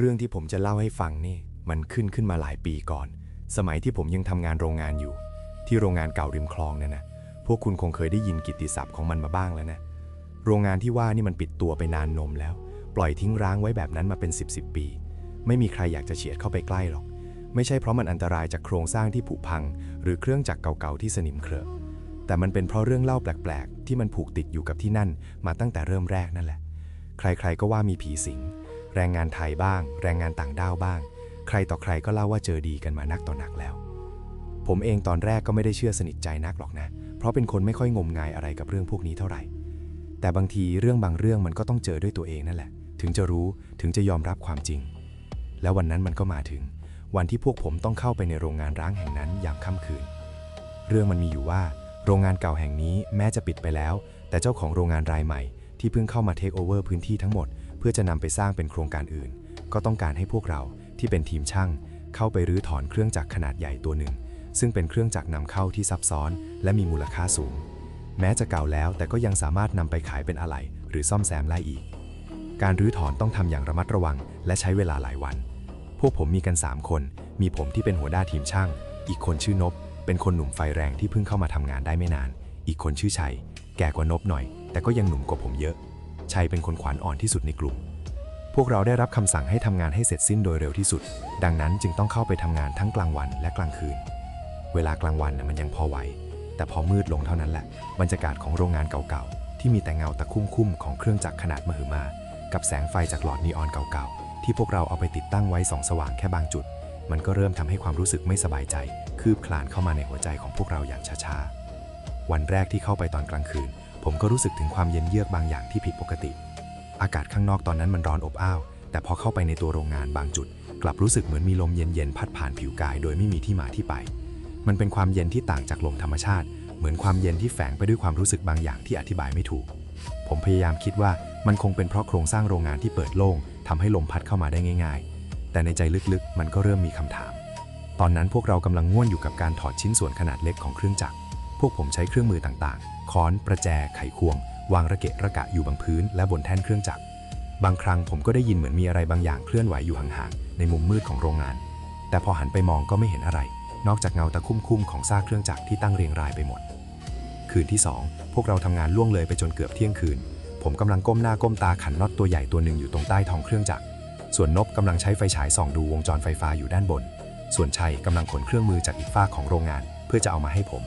เรื่องที่ผมจะเล่าให้ฟังนี่ มันขึ้นขึ้นมาหลายปีก่อน สมัยที่ผมยังทำงานโรงงานอยู่ ที่โรงงานเก่าริมคลองเนี่ยนะพวกคุณคงเคยได้ยินกิตติศัพท์ของมันมาบ้างแล้วนะโรงงานที่ว่านี่มันปิดตัวไปนานนมแล้ว ปล่อยทิ้งร้างไว้แบบนั้นมาเป็น 10บสปี ไม่มีใครอยากจะเฉียดเข้าไปใกล้หรอก ไม่ใช่เพราะมันอันตรายจากโครงสร้างที่ผุพัง หรือเครื่องจักรเก่าๆที่สนิมเครอะแต่มันเป็นเพราะเรื่องเล่าแปลกๆ ที่มันผูกติดอยู่กับที่นั่นมาตั้งแต่เริ่มแรกนั่นแหละ ใครๆก็ว่ามีผีสิง แรงงานไทยบ้าง แรงงานต่างด้าวบ้าง ใครต่อใครก็เล่าว่าเจอดีกันมานักต่อนักแล้ว ผมเองตอนแรกก็ไม่ได้เชื่อสนิทใจนักหรอกนะ เพราะเป็นคนไม่ค่อยงมงายอะไรกับเรื่องพวกนี้เท่าไหร่ แต่บางทีเรื่องบางเรื่องมันก็ต้องเจอด้วยตัวเองนั่นแหละ ถึงจะรู้ถึงจะยอมรับความจริง แล้ววันนั้นมันก็มาถึง วันที่พวกผมต้องเข้าไปในโรงงานร้างแห่งนั้นยามค่ำคืน เรื่องมันมีอยู่ว่า โรงงานเก่าแห่งนี้แม้จะปิดไปแล้ว แต่เจ้าของโรงงานรายใหม่ ที่เพิ่งเข้ามาเทคโอเวอร์พื้นที่ทั้งหมด พื่อจะนำไปสร้างเป็นโครงการอื่น ก็ต้องการให้พวกเราที่เป็นทีมช่าง เข้าไปรื้อถอนเครื่องจักรขนาดใหญ่ตัวหนึ่ง ซึ่งเป็นเครื่องจักรนำเข้าที่ซับซ้อน และมีมูลค่าสูง แม้จะเก่าแล้วแต่ก็ยังสามารถนำไปขายเป็นอะไหล่หรือซ่อมแซมได้อีก การรื้อถอนต้องทำอย่างระมัดระวัง และใช้เวลาหลายวัน พวกผมมีกัน 3 คน มีผมที่เป็นหัวหน้าทีมช่าง อีกคนชื่อนบ เป็นคนหนุ่มไฟแรงที่เพิ่งเข้ามาทำงานได้ไม่นาน อีกคนชื่อชัย แก่กว่านบหน่อย แต่ก็ยังหนุ่มกว่าผมเยอะ ชัยเป็นคนขวัญอ่อนที่สุดในกลุ่ม พวกเราได้รับคำสั่งให้ทำงานให้เสร็จสิ้นโดยเร็วที่สุด ดังนั้นจึงต้องเข้าไปทำงานทั้งกลางวันและกลางคืน เวลากลางวันมันยังพอไหว แต่พอมืดลงเท่านั้นแหละ บรรยากาศของโรงงานเก่าๆ ที่มีแต่เงาตะคุ่มๆของเครื่องจักรขนาดมหึมา กับแสงไฟจากหลอดนีออนเก่าๆ ที่พวกเราเอาไปติดตั้งไว้สองสว่างแค่บางจุด มันก็เริ่มทำให้ความรู้สึกไม่สบายใจ คืบคลานเข้ามาในหัวใจของพวกเราอย่างช้าๆ วันแรกที่เข้าไปตอนกลางคืน ผมก็รู้สึกถึงความเย็นเยือกบางอย่างที่ผิดปกติ อากาศข้างนอกตอนนั้นมันร้อนอบอ้าว แต่พอเข้าไปในตัวโรงงานบางจุด กลับรู้สึกเหมือนมีลมเย็นๆพัดผ่านผิวกาย โดยไม่มีที่มาที่ไป มันเป็นความเย็นที่ต่างจากลมธรรมชาติ เหมือนความเย็นที่แฝงไปด้วยความรู้สึกบางอย่างที่อธิบายไม่ถูก ผมพยายามคิดว่ามันคงเป็นเพราะโครงสร้างโรงงานที่เปิดโล่งทำให้ลมพัดเข้ามาได้ง่าย ๆ แต่ในใจลึกๆ มันก็เริ่มมีคำถาม ตอนนั้นพวกเรากำลังง่วนอยู่กับการถอดชิ้นส่วนขนาดเล็กของเครื่องจักร พวกผมใช้เครื่องมือต่างๆ ค้อน ประแจ ไขควง วางระเกะระกะอยู่บนพื้น และบนแท่นเครื่องจักร บางครั้งผมก็ได้ยินเหมือนมีอะไรบางอย่างเคลื่อนไหวอยู่ห่างๆ ในมุมมืดของโรงงาน แต่พอหันไปมองก็ไม่เห็นอะไร นอกจากเงาตะคุ่มๆของซากเครื่องจักรที่ตั้งเรียงรายไปหมด คืนที่ 2 พวกเราทำงานล่วงเลยไปจนเกือบเที่ยงคืน ผมกำลังก้มหน้าก้มตาขันน็อตตัวใหญ่ตัวหนึ่งอยู่ตรงใต้ท้องเครื่องจักร ส่วนนบกำลังใช้ไฟฉายส่องดูวงจรไฟฟ้าอยู่ด้านบน ส่วนชัยกำลังขนเครื่องมือจากอีกฝ้าของโรงงาน เพื่อจะเอามาให้ผม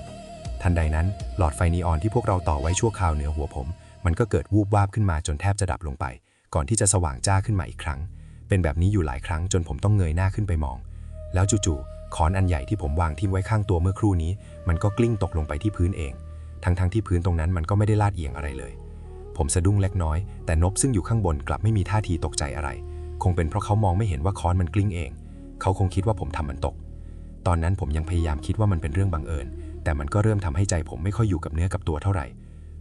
ทันใดนั้น หลอดไฟนีออนที่พวกเราต่อไว้ชั่วคราวเหนือหัวผม มันก็เกิดวูบวาบขึ้นมาจนแทบจะดับลงไป ก่อนที่จะสว่างจ้าขึ้นมาอีกครั้ง เป็นแบบนี้อยู่หลายครั้งจนผมต้องเงยหน้าขึ้นไปมอง แล้วจู่ๆขอนอันใหญ่ที่ผมวางทิ้งไว้ข้างตัวเมื่อครู่นี้ มันก็กลิ้งตกลงไปที่พื้นเอง ทั้งๆที่พื้นตรงนั้นมันก็ไม่ได้ลาดเอียงอะไรเลย ผมสะดุ้งเล็กน้อย แต่นบซึ่งอยู่ข้างบนกลับไม่มีท่าทีตกใจอะไร คงเป็นเพราะเขามองไม่เห็นว่าค้อนมันกลิ้งเอง เขาคงคิดว่าผมทำมันตก ตอนนั้นผมยังพยายามคิดว่ามันเป็นเรื่องบังเอิญ แต่มันก็เริ่มทำให้ใจผมไม่ค่อยอยู่กับเนื้อกับตัวเท่าไหร่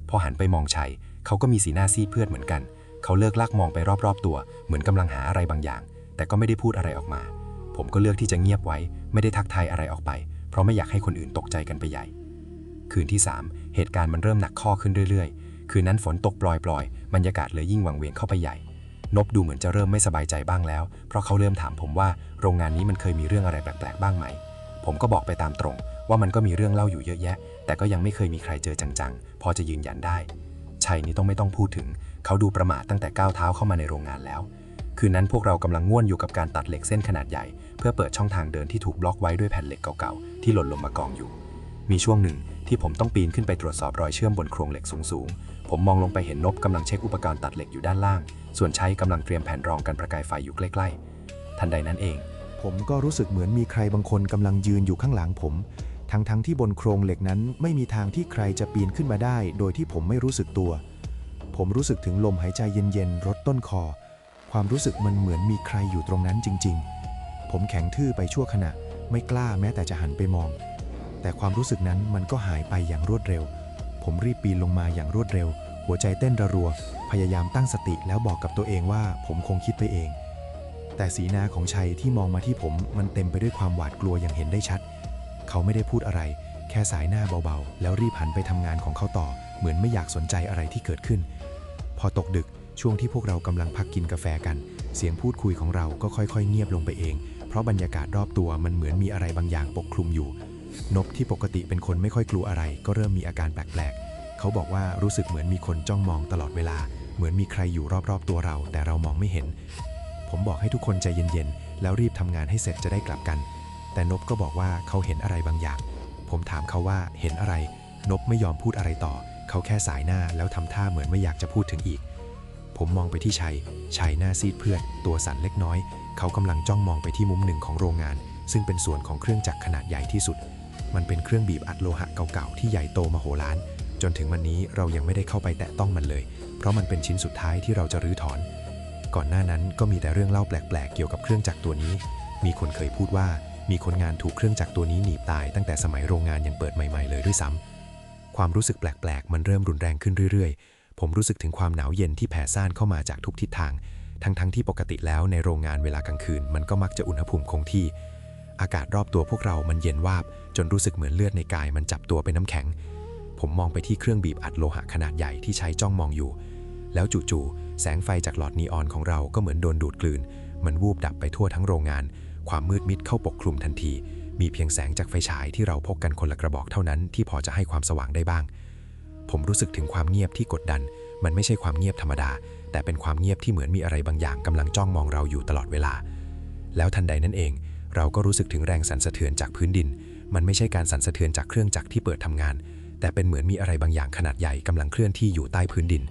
พอหันไปมองชัย เขาก็มีสีหน้าซีดเพื่อดเหมือนกัน เขาเลิกลากมองไปรอบๆตัว เหมือนกำลังหาอะไรบางอย่าง แต่ก็ไม่ได้พูดอะไรออกมา ผมก็เลือกที่จะเงียบไว้ ไม่ได้ทักทายอะไรออกไป เพราะไม่อยากให้คนอื่นตกใจกันไปใหญ่ คืนที่ 3 เหตุการณ์มันเริ่มหนักข้อขึ้นเรื่อยๆ คืนนั้นฝนตกปล่อยๆ บรรยากาศเลยยิ่งวังเวงเข้าไปใหญ่ นบดูเหมือนจะเริ่มไม่สบายใจบ้างแล้ว เพราะเขาเริ่มถามผมว่าโรงงานนี้มันเคยมีเรื่องอะไรแปลกๆบ้างไหม ผมก็บอกไปตามตรง ว่ามันก็มีเรื่องเล่าอยู่เยอะแยะ แต่ก็ยังไม่เคยมีใครเจอจังๆ พอจะยืนยันได้ ชัยนี่ต้องไม่ต้องพูดถึง เขาดูประมาทตั้งแต่ก้าวเท้าเข้ามาในโรงงานแล้ว คืนนั้นพวกเรากำลังง่วนอยู่กับการตัดเหล็กเส้นขนาดใหญ่ เพื่อเปิดช่องทางเดินที่ถูกบล็อกไว้ด้วยแผ่นเหล็กเก่าๆ ที่หล่นลงมากองอยู่ มีช่วงหนึ่งที่ผมต้องปีนขึ้นไปตรวจสอบรอยเชื่อมบนโครงเหล็กสูงๆ ผมมองลงไปเห็นนบกำลังเช็คอุปกรณ์ตัดเหล็กอยู่ด้านล่าง ส่วนชัยกำลังเตรียมแผ่นรองกันประกายไฟอยู่ใกล้ๆ ทันใดนั้นเองผมก็รู้สึกเหมือนมีใครบางคนกำลังยืนอยู่ข้างหลังผม ทั้งๆทที่บนโครงเหล็กนั้นไม่มีทางที่ใครจะปีนขึ้นมาได้ โดยที่ผมไม่รู้สึกตัว ผมรู้สึกถึงลมหายใจเย็นๆรดต้นคอ ความรู้สึกมันเหมือนมีใครอยู่ตรงนั้นจริง ๆ ผมแข็งทื่อไปชั่วขณะ ไม่กล้าแม้แต่จะหันไปมอง แต่ความรู้สึกนั้นมันก็หายไปอย่างรวดเร็ว ผมรีบปีนลงมาอย่างรวดเร็ว หัวใจเต้นระรัว พยายามตั้งสติแล้วบอกกับตัวเองว่าผมคงคิดไปเอง แต่สีหน้าของชัยที่มองมาที่ผมมันเต็มไปด้วยความหวาดกลัวอย่างเห็นได้ชัด เขาไม่ได้พูดอะไร แค่สายหน้าเบาๆ แล้วรีบหันไปทำงานของเขาต่อ เหมือนไม่อยากสนใจอะไรที่เกิดขึ้น พอตกดึกช่วงที่พวกเรากำลังพักกินกาแฟกัน เสียงพูดคุยของเราก็ค่อยๆ เงียบลงไปเอง เพราะบรรยากาศรอบตัวมันเหมือนมีอะไรบางอย่างปกคลุมอยู่ นบที่ปกติเป็นคนไม่ค่อยกลัวอะไร ก็เริ่มมีอาการแปลกๆ เขาบอกว่ารู้สึกเหมือนมีคนจ้องมองตลอดเวลา เหมือนมีใครอยู่รอบๆ ตัวเรา แต่เรามองไม่เห็น ผมบอกให้ทุกคนใจเย็นๆ แล้วรีบทำงานให้เสร็จจะได้กลับกัน แต่นบก็บอกว่าเขาเห็นอะไรบางอย่าง ผมถามเขาว่าเห็นอะไร นบไม่ยอมพูดอะไรต่อ เขาแค่สายหน้าแล้วทำท่าเหมือนไม่อยากจะพูดถึงอีก ผมมองไปที่ชัย ชัยหน้าซีดเพื่อน ตัวสั่นเล็กน้อย เขากำลังจ้องมองไปที่มุมหนึ่งของโรงงาน ซึ่งเป็นส่วนของเครื่องจักรขนาดใหญ่ที่สุด มันเป็นเครื่องบีบอัดโลหะเก่าๆที่ใหญ่โตมโหฬาร จนถึงวันนี้เรายังไม่ได้เข้าไปแตะต้องมันเลย เพราะมันเป็นชิ้นสุดท้ายที่เราจะรื้อถอน ก่อนหน้านั้นก็มีแต่เรื่องเล่าแปลกๆ เกี่ยวกับเครื่องจักรตัวนี้ มีคนเคยพูดว่า มีคนงานถูกเครื่องจักรตัวนี้หนีบตายตั้งแต่สมัยโรงงานยังเปิดใหม่ ๆ เลยด้วยซ้ำความรู้สึกแปลก ๆ มันเริ่มรุนแรงขึ้นเรื่อย ๆ ผมรู้สึกถึงความหนาวเย็นที่แผ่ซ่านเข้ามาจากทุกทิศทาง ทั้งๆที่ปกติแล้วในโรงงานเวลากลางคืน มันก็มักจะอุณหภูมิคงที่ อากาศรอบตัวพวกเรามันเย็นวาบ จนรู้สึกเหมือนเลือดในกายมันจับตัวเป็นน้ำแข็ง ผมมองไปที่เครื่องบีบอัดโลหะขนาดใหญ่ที่ใช้จ้องมองอยู่ แล้วจู่ๆแสงไฟจากหลอดนีออนของเราก็เหมือนโดนดูดกลืน มันวูบดับไปทั่วทั้งโรงงาน ความมืดมิดเข้าปกคลุมทันที มีเพียงแสงจากไฟฉายที่เราพกกันคนละกระบอกเท่านั้นที่พอจะให้ความสว่างได้บ้าง ผมรู้สึกถึงความเงียบที่กดดัน มันไม่ใช่ความเงียบธรรมดา แต่เป็นความเงียบที่เหมือนมีอะไรบางอย่างกำลังจ้องมองเราอยู่ตลอดเวลา แล้วทันใดนั้นเอง เราก็รู้สึกถึงแรงสั่นสะเทือนจากพื้นดิน มันไม่ใช่การสั่นสะเทือนจากเครื่องจักรที่เปิดทำงาน แต่เป็นเหมือนมีอะไรบางอย่างขนาดใหญ่กำลังเคลื่อนที่อยู่ใต้พื้นดิน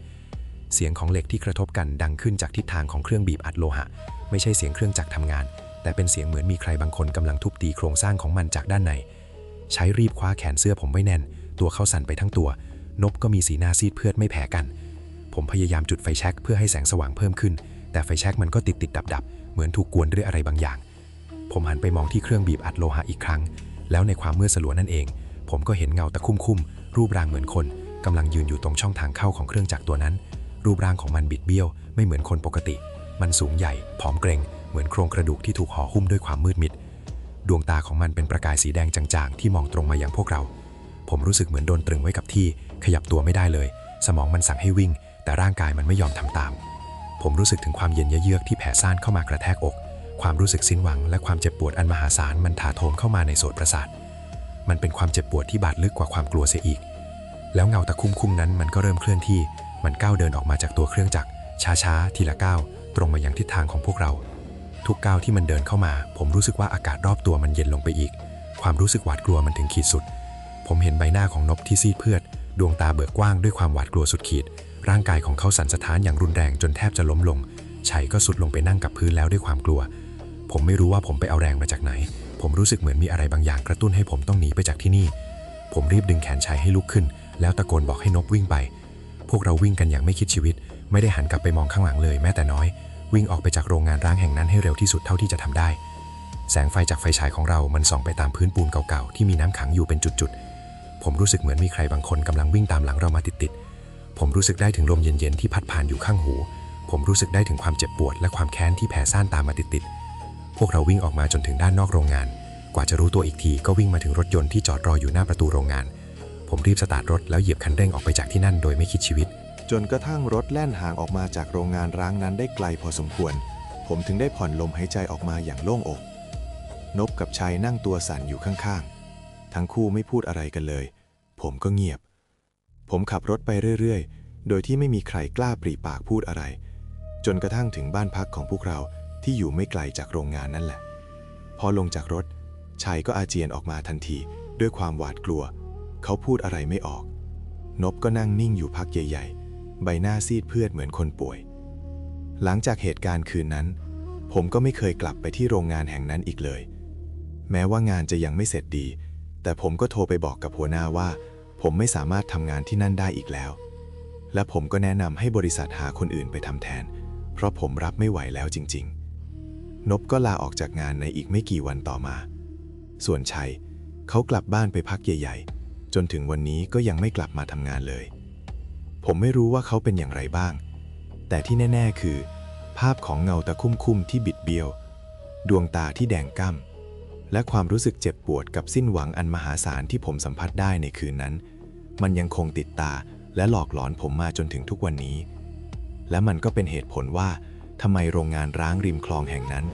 เสียงของเหล็กที่กระทบกันดังขึ้นจากทิศทางของเครื่องบีบอัดโลหะ ไม่ใช่เสียงเครื่องจักรทำงาน แต่เป็นเสียงเหมือนมีใครบางคนกำลังทุบตีโครงสร้างของมันจากด้านใน ใช้รีบคว้าแขนเสื้อผมไว้แน่น ตัวเขาสั่นไปทั้งตัว นบก็มีสีหน้าซีดเพื่อดไม่แพ้กัน ผมพยายามจุดไฟแช็กเพื่อให้แสงสว่างเพิ่มขึ้น แต่ไฟแช็กมันก็ติดติดดับดับเหมือนถูกกวนด้วยอะไรบางอย่าง ผมหันไปมองที่เครื่องบีบอัดโลหะอีกครั้ง แล้วในความมืดสลัวนั่นเอง ผมก็เห็นเงาตะคุ่มคุ่มรูปร่างเหมือนคนกำลังยืนอยู่ตรงช่องทางเข้าของเครื่องจักรตัวนั้น รูปร่างของมันบิดเบี้ยว ไม่เหมือนคนปกติ มันสูงใหญ่ ผอมเกรง มือนโครงกระดูกที่ถูกห่อหุ้มด้วยความมืดมิด ดวงตาของมันเป็นประกายสีแดงจางๆ ที่มองตรงมาอยังพวกเรา ผมรู้สึกเหมือนโดนตรึงไว้กับที่ ขยับตัวไม่ได้เลย สมองมันสั่งให้วิ่ง แต่ร่างกายมันไม่ยอมทำตาม ผมรู้สึกถึงความเย็นเยือกที่แผ่ซ่านเข้ามากระแทกอก ความรู้สึกสิ้นหวัง และความเจ็บปวดอันมหาศาลมันถาโถมเข้ามาในโสตประสาท มันเป็นความเจ็บปวดที่บาดลึกกว่าความกลัวเสียอีก แล้วเงาตะคุ่มคุ่มนั้นมันก็เริ่มเคลื่อนที่ มันก้าวเดินออกมาจากตัวเครื่องจักรช้าๆทีละก้าวตรงมายังทิศทางของพวกเรา ทุกก้าวที่มันเดินเข้ามา ผมรู้สึกว่าอากาศรอบตัวมันเย็นลงไปอีก ความรู้สึกหวาดกลัวมันถึงขีดสุด ผมเห็นใบหน้าของนบที่ซีดเพือด ดวงตาเบิกกว้างด้วยความหวาดกลัวสุดขีด ร่างกายของเขาสั่นสะท้านอย่างรุนแรงจนแทบจะล้มลงชัยก็สุดลงไปนั่งกับพื้นแล้วด้วยความกลัว ผมไม่รู้ว่าผมไปเอาแรงมาจากไหน ผมรู้สึกเหมือนมีอะไรบางอย่างกระตุ้นให้ผมต้องหนีไปจากที่นี่ ผมรีบดึงแขนชัยให้ลุกขึ้น แล้วตะโกนบอกให้นบวิ่งไป พวกเราวิ่งกันอย่างไม่คิดชีวิต ไม่ได้หันกลับไปมองข้างหลังเลยแม้แต่น้อย วิ่งออกไปจากโรงงานร้างแห่งนั้นให้เร็วที่สุดเท่าที่จะทำได้ แสงไฟจากไฟฉายของเรา มันส่องไปตามพื้นปูนเก่าๆ ที่มีน้ำขังอยู่เป็นจุดๆ ผมรู้สึกเหมือนมีใครบางคนกำลังวิ่งตามหลังเรามาติดๆ ผมรู้สึกได้ถึงลมเย็นๆ ที่พัดผ่านอยู่ข้างหู ผมรู้สึกได้ถึงความเจ็บปวด และความแค้นที่แผ่ซ่านตามมาติดๆ พวกเราวิ่งออกมาจนถึงด้านนอกโรงงาน กว่าจะรู้ตัวอีกทีก็วิ่งมาถึงรถยนต์ที่จอดรออยู่หน้าประตูโรงงาน ผมรีบสตาร์ทรถแล้วเหยียบคันเร่งออกไปจากที่นั่นโดยไม่คิดชีวิต จนกระทั่งรถแล่นห่างออกมาจากโรงงานร้างนั้นได้ไกลพอสมควร ผมถึงได้ผ่อนลมหายใจออกมาอย่างโล่งอก นบกับชัยนั่งตัวสั่นอยู่ข้างๆ ทั้งคู่ไม่พูดอะไรกันเลย ผมก็เงียบ ผมขับรถไปเรื่อยๆ โดยที่ไม่มีใครกล้าปรีปากพูดอะไร จนกระทั่งถึงบ้านพักของพวกเราที่อยู่ไม่ไกลจากโรงงานนั่นแหละ พอลงจากรถชัยก็อาเจียนออกมาทันที ด้วยความหวาดกลัว เขาพูดอะไรไม่ออก นบก็นั่งนิ่งอยู่พักใหญ่ๆ ใบหน้าซีดเพือดเหมือนคนป่วย หลังจากเหตุการณ์คืนนั้น ผมก็ไม่เคยกลับไปที่โรงงานแห่งนั้นอีกเลย แม้ว่างานจะยังไม่เสร็จดี แต่ผมก็โทรไปบอกกับหัวหน้าว่า ผมไม่สามารถทำงานที่นั่นได้อีกแล้ว และผมก็แนะนำให้บริษัทหาคนอื่นไปทำแทน เพราะผมรับไม่ไหวแล้วจริง ๆ นบก็ลาออกจากงานในอีกไม่กี่วันต่อมา ส่วนชัยเขากลับบ้านไปพักใหญ่ ๆ จนถึงวันนี้ก็ยังไม่กลับมาทำงานเลย ผมไม่รู้ว่าเขาเป็นอย่างไรบ้าง แต่ที่แน่ ๆ คือ ภาพของเงาตะคุ่มๆที่บิดเบี้ยว ดวงตาที่แดงก้ำและความรู้สึกเจ็บปวดกับสิ้นหวังอันมหาศาลที่ผมสัมผัสได้ในคืนนั้น มันยังคงติดตาและหลอกหลอนผมมาจนถึงทุกวันนี้ และมันก็เป็นเหตุผลว่าทำไมโรงงานร้างริมคลองแห่งนั้น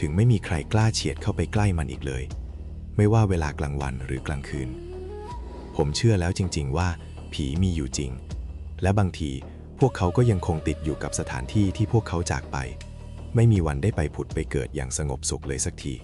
ถึงไม่มีใครกล้าเฉียดเข้าไปใกล้มันอีกเลย ไม่ว่าเวลากลางวันหรือกลางคืน ผมเชื่อแล้วจริง ๆ ว่า ผีมีอยู่จริง และบางทีพวกเขาก็ยังคงติดอยู่กับสถานที่ที่พวกเขาจากไป ไม่มีวันได้ไปผุดไปเกิดอย่างสงบสุขเลยสักที